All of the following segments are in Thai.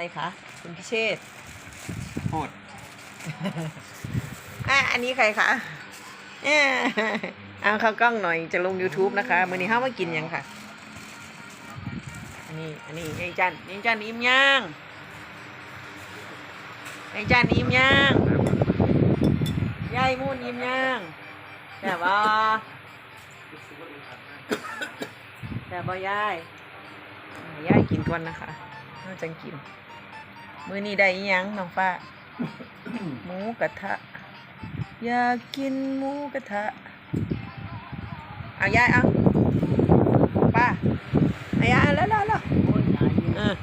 อะไรคะคุณพิเชษฐ์โหดอะอันนี้ใครคะเอ้ยเอาเข้ากล้องหน่อยจะลง YouTube นะคะมื้อนี้ห้ามากินหยังค่ะ อันนี้อันนี้ยายจันยายจันอิ่มยังยายจันอิ่มยังยายมูนอิ่มยังแต่บ่แต่บ่ยายให้ยายกินก่อนนะคะน่าจังกิน มื้อนี้ได้อิหยังน้องฟ้า หมูกระทะ อยากกินหมูกระทะ เอายายเอาป้าเอายายเอาแล้วแล้วแล้วเออ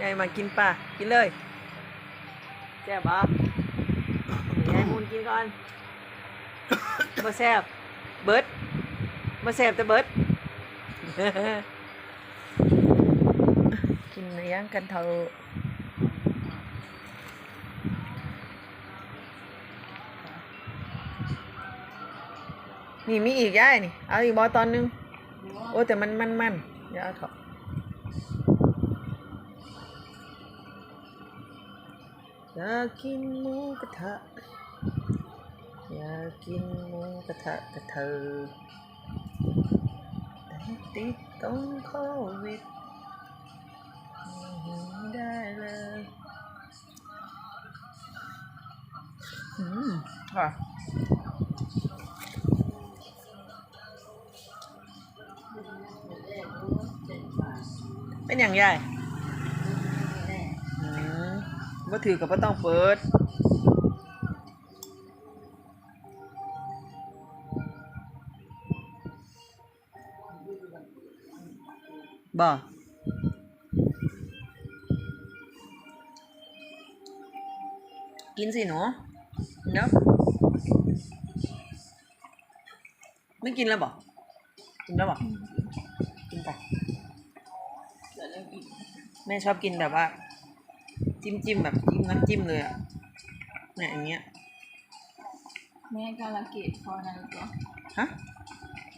ยายมากินป้ากินเลยแซ่บปะยายมูนกินก่อนบ่แซ่บเบิดบ่แซ่บแต่เบิด กินเลี้ยงกันเถอะ นี่มีอีกย่ายนี่ เอาอีกบอตอนนึง โอ้แต่มันมันมันเดี๋ยวเอาเถอะอยากกินหมูกระทะ อยากกินหมูกระทะกระเธอแต่ติดต้องโควิดไม่ได้เลยอืมค่ะ เป็นอย่างใหญ่อืมว่าถือกับว่าต้องเปิด บ่กินสิหนูเนาะไม่กินแล้วบ่กินแล้วบ่กินไป แม่ชอบกินแบบว่า จิ้มจิ้มแบบจิ้มน้ำจิ้มเลยอะเนี่ยอย่างเงี้ยแม่กาลเกตพอนะลูกตัวฮะ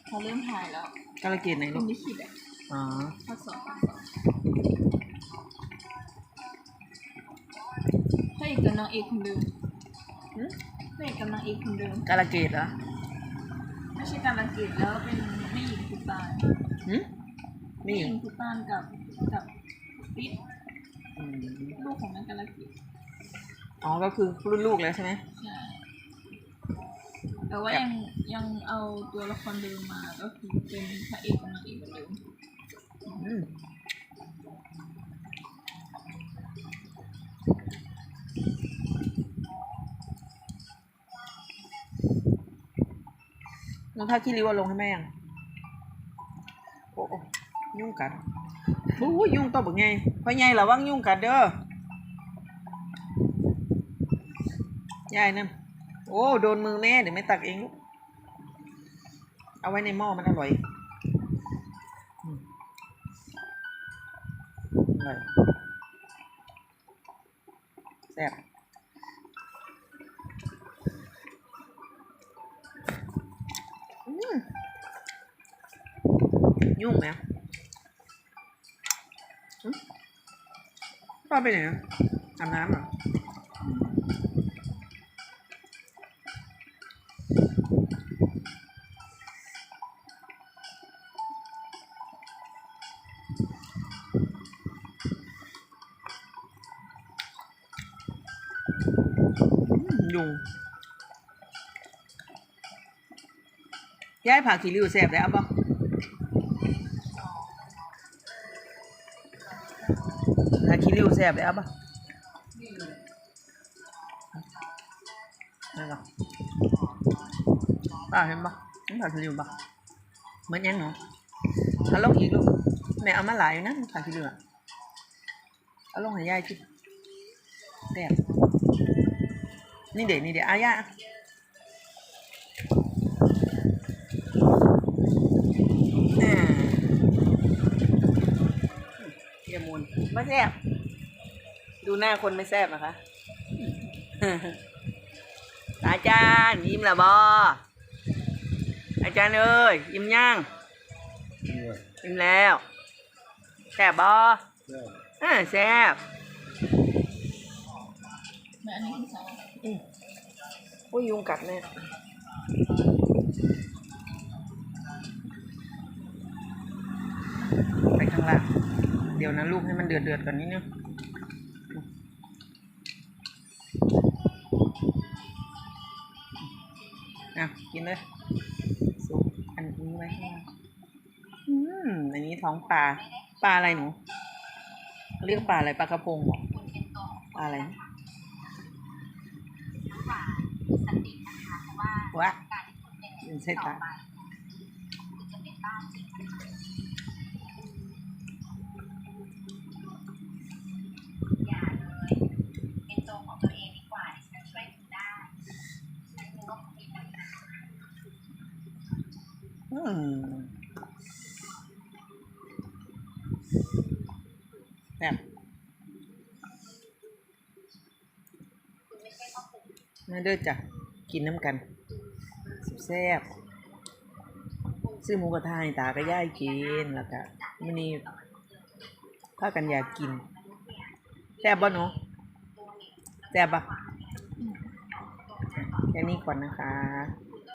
เขาเริ่มถ่ายแล้วกาลเกตไหนคุลูณกไม่คิดอะอ๋อข้อสอบข้อสอบพระเอกกับนางเอกคนเดิมหึพระเอกกับนางเอกคนเดิมกาลเกตเหรอไม่ใช่กาลเกตแล้วเป็นแม่หญิงพุตานหืมไม่แม่หเห็ญินงพุตานกับกับ ปิ๊ดอืมลูกของนางกาลเกตอ๋อ ก็คือรุ่นลูกแล้วใช่ไหม ใช่แต่ว่ายังยังเอาตัวละครเดิมมาก็คือเป็นพระเอกกับนางเอกเหมือนเดิมอืมแล้วถ้าขี้ริ้วเอาลงให้แม่ยังโอ้โอ้ ยุ่งกัดโอ้ยุ่งตัวบักไงเพราะไงระวังยุ่งกัดเด้อยายนั่นโอ้โดนมือแม่เดี๋ยวแม่ตักเองลูกเอาไว้ในหม้อมันอร่อยอืมอร่อยแซ่บอืมยุ่งไหมอืม ป้าไปไหนอะอาบน้ำเหรอยุงย้ายผ่าขี้ริ้วแสบได้เอาปะผ่า ขี้ริ้วแสบได้เอาปะได้ปะป้าเห็นปะนี่ผ่าขี้ริ้วปะเหมือนยังหนูเอาลงอีกลูกแม่เอามาหลายอยู่นะผ่าขี้ริ้วอะเอาลงให้ยายกินแสบนี่เด็กนี่เด็กอาย่าเยี่ยมูล ไม่แซ่บ ดูหน้าคนไม่แซ่บนะคะอาจารย์ยิ้มและบออาจารย์เอ้ยยิ้มยังยิ้มแล้วแซ่บบออ่าแซ่บและอันนี้คือสองอืมโอ้ยยุงกัดแม่ไปข้างล่าง เดี๋ยวนะลูกให้มันเดือดเดือดๆก่อนนิดนึงอะกินเลยซุปอันนี้ไว้ข้างล่างอืมอันนี้ท้องปลาปลาอะไรหนู เรียกปลาอะไรปลากระพงเหรอปลาอะไรนะวะเป็นไส้ตา อืมแบบมาเด้อจ้ะ กินน้ำกัน แซ่บซื้อหมูกระทะให้ตาก็ย่ายกินแล้วก็มื้อนี้พากันอยากกิน แซ่บบ่หนูแซ่บบ่แค่นี้ก่อนนะคะ